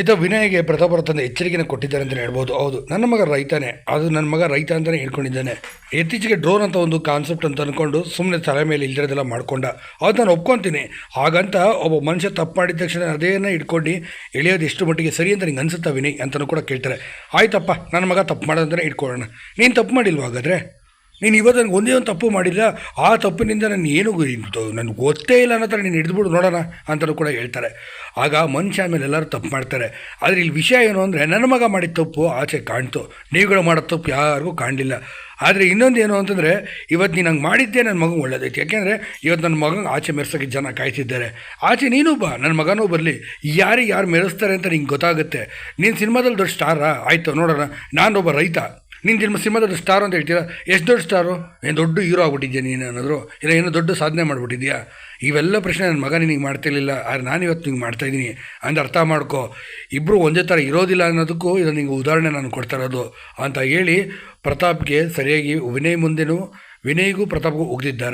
ಈತ ವಿನಯ್ಗೆ ಪ್ರತಾಪರ ತಂದೆ ಎಚ್ಚರಿಕೆನ ಕೊಟ್ಟಿದ್ದಾರೆ ಅಂತಲೇ ಹೇಳ್ಬೋದು. ಹೌದು, ನನ್ನ ಮಗ ರೈತನೇ. ಅದು ನನ್ನ ಮಗ ರೈತ ಅಂತಲೇ ಹೇಳ್ಕೊಂಡಿದ್ದಾನೆ. ಇತ್ತೀಚೆಗೆ ಡ್ರೋನ್ ಅಂತ ಒಂದು ಕಾನ್ಸೆಪ್ಟ್ ಅಂತ ಅಂದ್ಕೊಂಡು ಸುಮ್ಮನೆ ತಲೆ ಮೇಲೆ ಇಲ್ದಿರೋದೆಲ್ಲ ಮಾಡ್ಕೊಂಡ. ಅದು ನಾನು ಒಪ್ಕೊತೀನಿ. ಹಾಗಂತ ಒಬ್ಬ ಮನುಷ್ಯ ತಪ್ಪು ಮಾಡಿದ ತಕ್ಷಣ ಅದೇನ ಇಟ್ಕೊಂಡು ಎಳೆಯೋದು ಎಷ್ಟು ಮಟ್ಟಿಗೆ ಸರಿ ಅಂತ ನಿಂಗೆ ಅನಿಸುತ್ತಾ ವಿನಯ್ ಅಂತಲೂ ಕೂಡ ಕೇಳ್ತಾರೆ. ಆಯ್ತಪ್ಪ, ನನ್ನ ಮಗ ತಪ್ಪು ಮಾಡೋದಂತಲೇ ಇಟ್ಕೊಳ್ಳೋಣ. ನೀನು ತಪ್ಪು ಮಾಡಿಲ್ವ ಹಾಗಾದರೆ? ನೀನು ಇವತ್ತು ನನಗೆ ಒಂದೇ ಒಂದು ತಪ್ಪು ಮಾಡಿಲ್ಲ, ಆ ತಪ್ಪಿನಿಂದ ನಾನು ಏನು ನನಗೆ ಗೊತ್ತೇ ಇಲ್ಲ ಅನ್ನೋ ಥರ ನೀನು ಹಿಡಿದ್ಬಿಡು, ನೋಡೋಣ ಅಂತಲೂ ಕೂಡ ಹೇಳ್ತಾರೆ. ಆಗ ಮನುಷ್ಯ ಆಮೇಲೆ ಎಲ್ಲರೂ ತಪ್ಪು ಮಾಡ್ತಾರೆ. ಆದರೆ ಇಲ್ಲಿ ವಿಷಯ ಏನು ಅಂದರೆ ನನ್ನ ಮಗ ಮಾಡಿದ ತಪ್ಪು ಆಚೆ ಕಾಣ್ತು. ನೀವುಗಳು ಮಾಡೋ ತಪ್ಪು ಯಾರಿಗೂ ಕಾಣಲಿಲ್ಲ. ಆದರೆ ಇನ್ನೊಂದು ಏನು ಅಂತಂದರೆ, ಇವತ್ತು ನೀನು ಹಂಗೆ ಮಾಡಿದ್ದೆ ನನ್ನ ಮಗನ ಒಳ್ಳೇದೈತೆ ಯಾಕೆಂದರೆ ಇವತ್ತು ನನ್ನ ಮಗನ ಆಚೆ ಮೆರೆಸೋಕ್ಕೆ ಜನ ಕಾಯ್ತಿದ್ದಾರೆ. ಆಚೆ ನೀನು ಬಾ ನನ್ನ ಮಗನೂ ಬರಲಿ. ಯಾರಿಗೆ ಯಾರು ಮೆರೆಸ್ತಾರೆ ಅಂತ ನಿಂಗೆ ಗೊತ್ತಾಗುತ್ತೆ. ನೀನು ಸಿನಿಮಾದಲ್ಲಿ ದೊಡ್ಡ ಸ್ಟಾರಾ? ಆಯಿತು, ನೋಡೋಣ. ನಾನೊಬ್ಬ ರೈತ. ನಿನ್ನ ಜನ್ಮ ಸಿನಿಮಾದಲ್ಲಿ ಸ್ಟಾರ್ ಅಂತ ಹೇಳ್ತೀರಾ ಎಷ್ಟು ದೊಡ್ಡ ಸ್ಟಾರು ಏನು ದೊಡ್ಡ ಹೀರೋ ಆಗ್ಬಿಟ್ಟಿದ್ಯಾ ನೀನು ಏನಾದರೂ ಇಲ್ಲ, ಏನೋ ದೊಡ್ಡ ಸಾಧನೆ ಮಾಡಿಬಿಟ್ಟಿದ್ಯಾ? ಇವೆಲ್ಲ ಪ್ರಶ್ನೆ ನನ್ನ ಮಗ ನಿನಗೆ ಮಾಡ್ತಿರ್ಲಿಲ್ಲ, ಆದರೆ ನಾನು ಇವತ್ತು ನಿಂಗೆ ಮಾಡ್ತಾ ಇದ್ದೀನಿ. ಅಂತ ಅರ್ಥ ಮಾಡ್ಕೊ. ಇಬ್ಬರು ಒಂದೇ ಥರ ಇರೋದಿಲ್ಲ ಅನ್ನೋದಕ್ಕೂ ಇದು ನಿಂಗೆ ಉದಾಹರಣೆ ನಾನು ಕೊಡ್ತಾ ಇರೋದು ಅಂತ ಹೇಳಿ ಪ್ರತಾಪ್ಗೆ ಸರಿಯಾಗಿ ವಿನಯ್ ಮುಂದೆನೂ, ವಿನಯ್ಗೂ ಪ್ರತಾಪ್ಗೂ ಉಗ್ದಿದ್ದಾರೆ